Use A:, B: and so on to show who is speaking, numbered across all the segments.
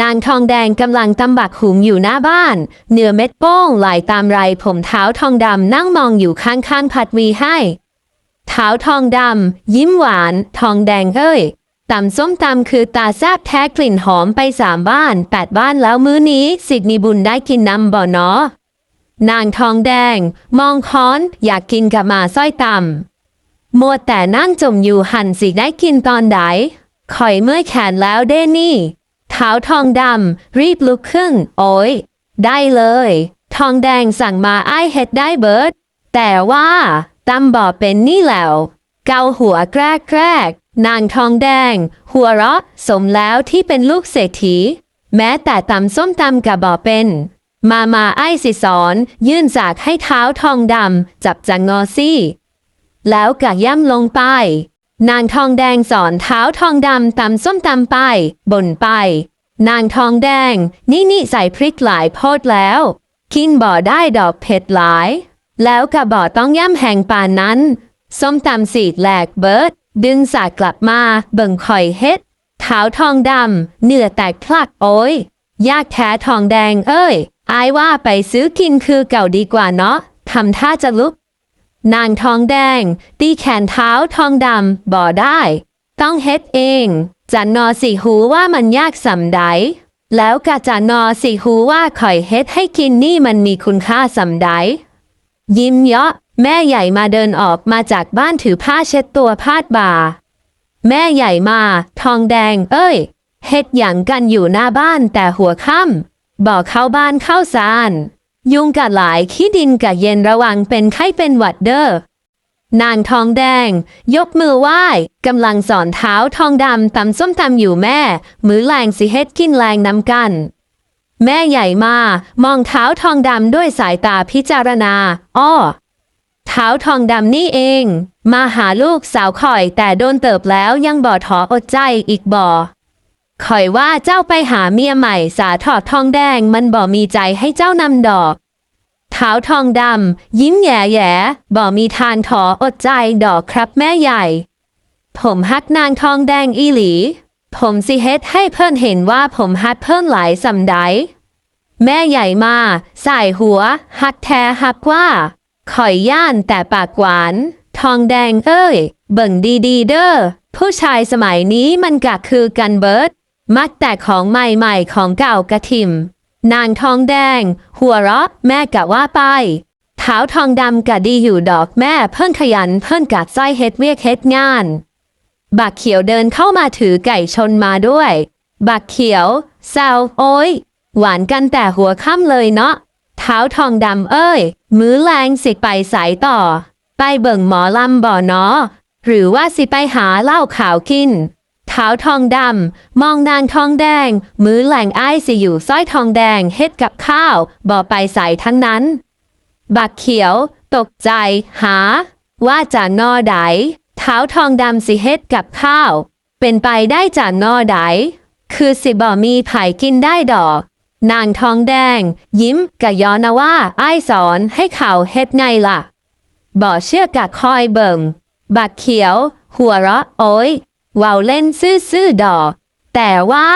A: นางทองแดงกำลังตำบักหุงอยู่หน้าบ้าน เนื้อเม็ดโป้งไหลตามไรผมเท้าทองดำนั่งมองอยู่ข้างๆผัดวีให้ เท้าทองดำยิ้มหวาน ทองแดงเอ้ยตำส้มตำคือตาแซบแท้กลิ่นหอมไปสามบ้านแปดบ้านแล้วมื้อนี้สิทธิบุญได้กินน้ำบ่อเนาะนางทองแดง มองค้อนอยากกินกับมาสร้อยตำมัวแต่นั่งจมอยู่หันสิได้กินตอนใดข่อยเมื่อยแขนแล้วเด้นี่ เท้าทองดำรีบลุกขึ้น โอ้ย ได้เลย ทองแดงสั่งมาไอ้เฮ็ดได้เบิร์ดแต่ว่าตำบอเป็นนี่แล้ว เกาหัวแกรกแกรกนางทองแดง หัวเราะ สมแล้วที่เป็นลูกเศรษฐี แม้แต่ตำส้มตำกับบอเป็น มามาไอ้สิสอน ยื่นจากให้เท้าทองดำจับจังงอซี่ แล้วกะย่ำลงไป นางทองแดงสอนเท้าทองดำตำส้มตำไปบ่นไป นางทองแดง นี่นี่ใส่พริกหลายโพดแล้ว กินบ่อได้ดอกเผ็ดหลาย แล้วกะบ่อต้องย่ำแห่งป่านนั้น ส้มตำสีแหลกเบิดดึงสากกลับมาเบิ่งข่อยเฮ็ดเท้าทองดำเหนือแตกพลักโอ้ยยากแท้ทองแดงเอ้ย อายว่าไปซื้อกินคือเก่าดีกว่าเนาะทำท่าจะลุก นางทองแดง ตีแขนเท้าทองดำบ่ได้ ต้องเฮ็ดเอง จันนอสีหูว่ามันยากสำใดแล้วกะจันนอสีหูว่าข่อยเฮ็ดให้กินนี่มันมีคุณค่าสำใดยิ้มเยาะแม่ใหญ่มาเดินออกมาจากบ้านถือผ้าเช็ดตัวพาดบ่า แม่ใหญ่มา ทองแดง เอ้ย เฮ็ดอย่างกันอยู่หน้าบ้านแต่หัวค่ำบอกเข้าบ้านเข้าซาน ยุงกะหลายขี้ดินกะเย็นระวังเป็นไข้เป็นหวัดเด้อนางทองแดง ยกมือไหว้กำลังสอนเท้าทองดำตำส้มตำอยู่แม่ มือแรงสิเฮ็ดกินแรงนำกัน แม่ใหญ่มามองเท้าทองดำด้วยสายตาพิจารณา อ้อ เท้าทองดำนี่เอง มาหาลูกสาวข่อยแต่โดนเติบแล้วยังบ่ถออดใจอีกบ่ ข่อยว่าเจ้าไปหาเมียใหม่สาถอดทองแดงมันบ่มีใจให้เจ้านำดอกเท้าทองดำยิ้มแย่แย่บ่มีทานถออดใจดอกครับแม่ใหญ่ ผมฮักนางทองแดงอีหลี ผมสิเฮ็ดให้เพิ่อนเห็นว่าผมฮักเพิ่นหลายสำใดแม่ใหญ่มาใสายหัว ฮักแท้ฮักว่าข่อยย่านแต่ปากหวาน ทองแดงเอ้ย เบิ่งดีๆเด้อผู้ชายสมัยนี้มันกะคือกันเบิด มักแต่ของใหม่ๆของเก่ากระทิม นางทองแดง หัวเราะแม่กะว่าไปเท้าทองดำกะดีอยู่ดอกแม่เพิ่นขยันเพิ่นกัดไส้เฮ็ดเวียกเฮ็ดงาน บักเขียวเดินเข้ามาถือไก่ชนมาด้วย บักเขียวแซวโอ้ย หวานกันแต่หัวค่ำเลยเนาะเท้าทองดำเอ้ย มื้อแรงสิไปสายต่อ ไปเบิ่งหมอลำบ่อเนาะหรือว่าสิไปหาเหล้าขาวกิน เท้าทองดำ มองนางทองแดง มือแหลงไอ้ายสิอยู่สร้อยทองแดงเฮ็ดกับข้าว บ่ไปใส่ทั้งนั้น บักเขียว ตกใจ หา ว่าจะนอใดเท้าทองดำสิเฮ็ดกับข้าว เป็นไปได้จากนอใดคือสิบ่มีไผ่กินได้ดอก นางทองแดง ยิ้มกะย้อนว่าไอสอนให้เขาเฮ็ดไงล่ะ บ่เชื่อกะคอยเบิ่งบักเขียว หัวเราะโอ้ย ว้าเล่นซื่อๆดอก แต่ว่า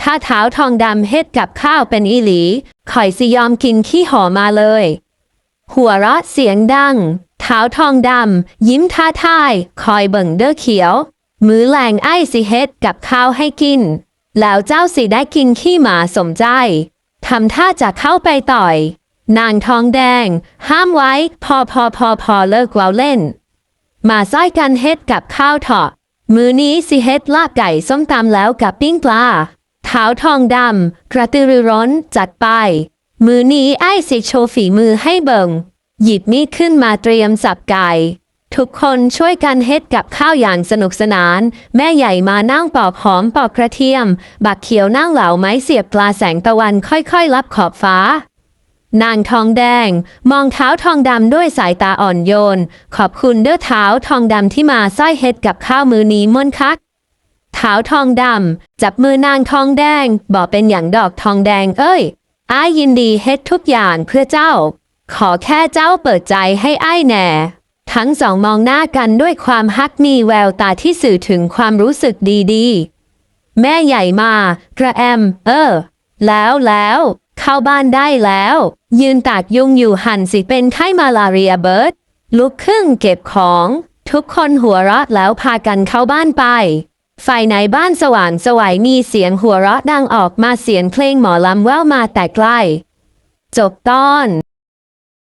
A: ถ้าเท้าทองดำเฮ็ดกับข้าวเป็นอีหลีข่อยสิยอมกินขี้หอมาเลย หัวเราะเสียงดัง เท้าทองดำยิ้มท้าทาย คอยเบิ่งเด้อเขียว มือแรงไอ้สิเฮ็ดกับข้าวให้กิน แล้วเจ้าสิได้กินขี้หมาสมใจทำท่าจะเข้าไปต่อย นางทองแดง ห้ามไว้ พอพอพอพอเลิกเว้าเล่น มาซ้อยกันเฮ็ดกับข้าวเถาะ มือนี้สิเฮ็ดลาบไก่ส้มตำแล้วกับปิ้งปลาเท้าทองดำกระตือรือร้นจัดไป มือนี้ไอ้สิโชว์ฝีมือให้เบิงหยิบมีดขึ้นมาเตรียมสับไก่ทุกคนช่วยกันเฮ็ดกับข้าวอย่างสนุกสนาน แม่ใหญ่มานั่งปอกหอมปอกกระเทียม บักเขียวนั่งเหลาไม้เสียบปลาแสงตะวันค่อยๆรับขอบฟ้า นางทองแดง มองเท้าทองดำด้วยสายตาอ่อนโยน ขอบคุณเด้อเท้าทองดำที่มาสร้อยเฮ็ดกับข้าวมือนี้ม่วนคักเท้าทองดำจับมือนางทองแดงบอกเป็นอย่างดอกทองแดงเอ้ยอ้ายยินดีเฮ็ดทุกอย่างเพื่อเจ้า ขอแค่เจ้าเปิดใจให้อ้ายแหน่ทั้งสองมองหน้ากันด้วยความฮักมีแววตาที่สื่อถึงความรู้สึกดีๆ แม่ใหญ่มากระแอม เออ แล้วแล้ว เข้าบ้านได้แล้ว ยืนตากยุงอยู่หันสิเป็นไข้มาลาเรียเบิร์ดลุกขึ้นเก็บของ ทุกคนหัวเราะแล้วพากันเข้าบ้านไปฝ่ายในบ้านสว่างสวัยมีเสียงหัวเราะดังออกมาเสียงเพลงหมอลำแว่วมาแต่ไกล จบตอน